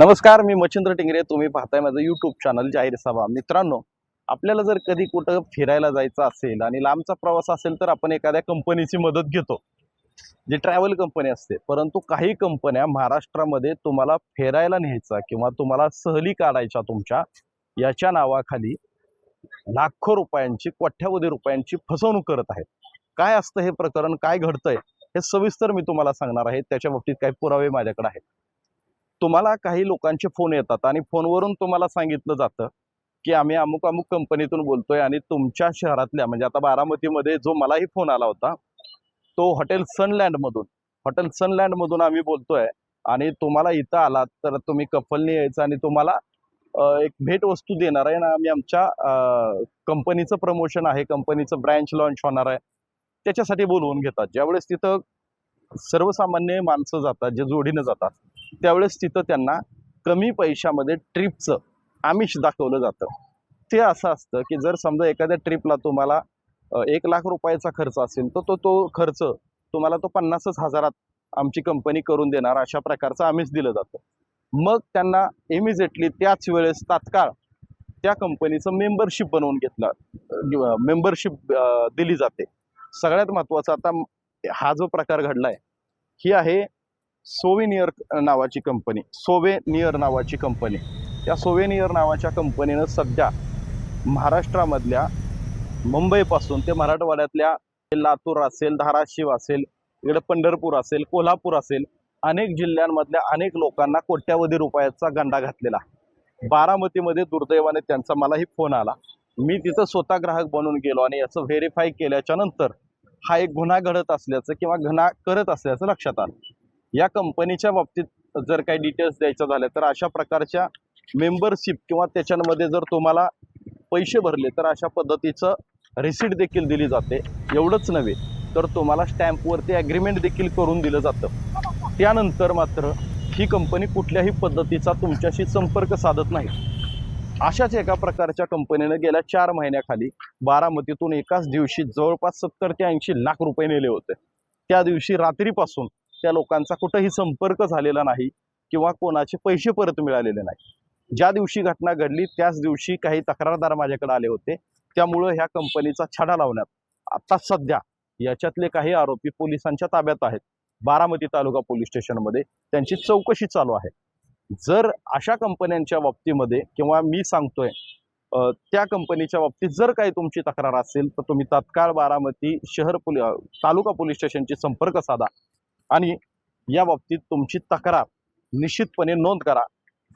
नमस्कार मी मच्छिंद्र टिंगरे. तुम्ही पाहताय माझं युट्यूब चॅनल जाहीर सभा. मित्रांनो आपल्याला जर कधी कुठं फिरायला जायचं असेल आणि लांबचा प्रवास असेल तर आपण एखाद्या कंपनीची मदत घेतो. जी ट्रॅव्हल कंपनी असते. परंतु काही कंपन्या महाराष्ट्रामध्ये तुम्हाला फिरायला न्यायचा किंवा तुम्हाला सहली काढायच्या तुमच्या याच्या नावाखाली लाखो रुपयांची कोट्यावधी रुपयांची फसवणूक करत आहेत. काय असतं हे प्रकरण? काय घडतंय? हे सविस्तर मी तुम्हाला सांगणार आहे. त्याच्या बाबतीत काही पुरावे माझ्याकडे आहेत. तुम्हाला काही लोकांचे फोन येतात आणि फोनवरून तुम्हाला सांगितलं जातं की आम्ही अमुक अमुक कंपनीतून बोलतोय आणि तुमच्या शहरातल्या म्हणजे आता बारामतीमध्ये जो मलाही फोन आला होता तो हॉटेल सनलँडमधून हॉटेल सनलँडमधून आम्ही बोलतोय आणि तुम्हाला इथं आलात तर तुम्ही कपलने यायचं आणि तुम्हाला एक भेट वस्तू देणार आहे ना आम्ही आमच्या कंपनीचं प्रमोशन आहे कंपनीचं ब्रँच लॉन्च होणार आहे. त्याच्यासाठी बोलवून घेतात. ज्यावेळेस तिथं सर्वसामान्य माणसं जातात जे जोडीनं जातात त्यावेळेस तिथं त्यांना कमी पैशामध्ये ट्रिपचं आमिष दाखवलं जातं. ते असं असतं की जर समजा एखाद्या ट्रिपला तुम्हाला एक लाख रुपयाचा खर्च असेल तर तो तो खर्च तुम्हाला तो पन्नासच हजारात आमची कंपनी करून देणार अशा प्रकारचं आमिष दिलं जातं. मग त्यांना इमिजिएटली त्याच वेळेस तात्काळ त्या कंपनीचं मेंबरशिप बनवून घेतलं मेंबरशिप दिली जाते. सगळ्यात महत्त्वाचं आता हा जो प्रकार घडलाय ही आहे सोवेनियर नावाची कंपनी सोवेनियर नावाची कंपनी या सोवेनियर नावाच्या कंपनीनं सध्या महाराष्ट्रामधल्या मुंबईपासून ते मराठवाड्यातल्या लातूर असेल धाराशिव असेल इकडे पंढरपूर असेल कोल्हापूर असेल अनेक जिल्ह्यांमधल्या अनेक लोकांना कोट्यावधी रुपयाचा गंडा घातलेला बारामतीमध्ये दुर्दैवाने त्यांचा मलाही फोन आला. मी तिथं स्वतः ग्राहक बनून गेलो आणि याचं व्हेरीफाय केल्याच्यानंतर हा एक गुन्हा घडत असल्याचं किंवा गुन्हा करत असल्याचं लक्षात आलं. या कंपनीच्या बाबतीत जर काही डिटेल्स द्यायचं झालं तर अशा प्रकारच्या मेंबरशिप किंवा त्याच्यामध्ये जर तुम्हाला पैसे भरले तर अशा पद्धतीचं रिसीट देखील दिली जाते. एवढंच नव्हे तर तुम्हाला स्टॅम्पवरती ॲग्रीमेंट देखील करून दिलं जातं. त्यानंतर मात्र ही कंपनी कुठल्याही पद्धतीचा तुमच्याशी संपर्क साधत नाही. अशाच एका प्रकारच्या कंपनीनं गेल्या चार महिन्याखाली बारामतीतून एकाच दिवशी जवळपास सत्तर ते ऐंशी लाख रुपये नेले होते. त्या दिवशी रात्रीपासून त्या लोकांचा कुठंही संपर्क झालेला नाही किंवा कोणाचे पैसे परत मिळालेले नाही. ज्या दिवशी घटना घडली त्याच दिवशी काही तक्रारदार माझ्याकडे आले होते. त्यामुळं ह्या कंपनीचा छडा लावण्यात आता सध्या याच्यातले काही आरोपी पोलिसांच्या ताब्यात आहेत. बारामती तालुका पोलीस स्टेशनमध्ये त्यांची चौकशी चालू आहे. जर अशा कंपन्यांच्या बाबतीमध्ये किंवा मी सांगतोय त्या कंपनीच्या बाबतीत जर काही तुमची तक्रार असेल तर तुम्ही तात्काळ बारामती शहर पोली तालुका पोलीस स्टेशनची संपर्क साधा. आणि या बाबतीत तुमची तक्रार निश्चितपणे नोंद करा.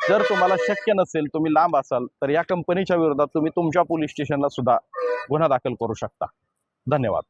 जर तुम्हाला शक्य नसेल तुम्ही लांब असाल तर या कंपनीच्या विरोधात तुम्ही तुमच्या पोलीस स्टेशनला सुद्धा गुन्हा दाखल करू शकता. धन्यवाद.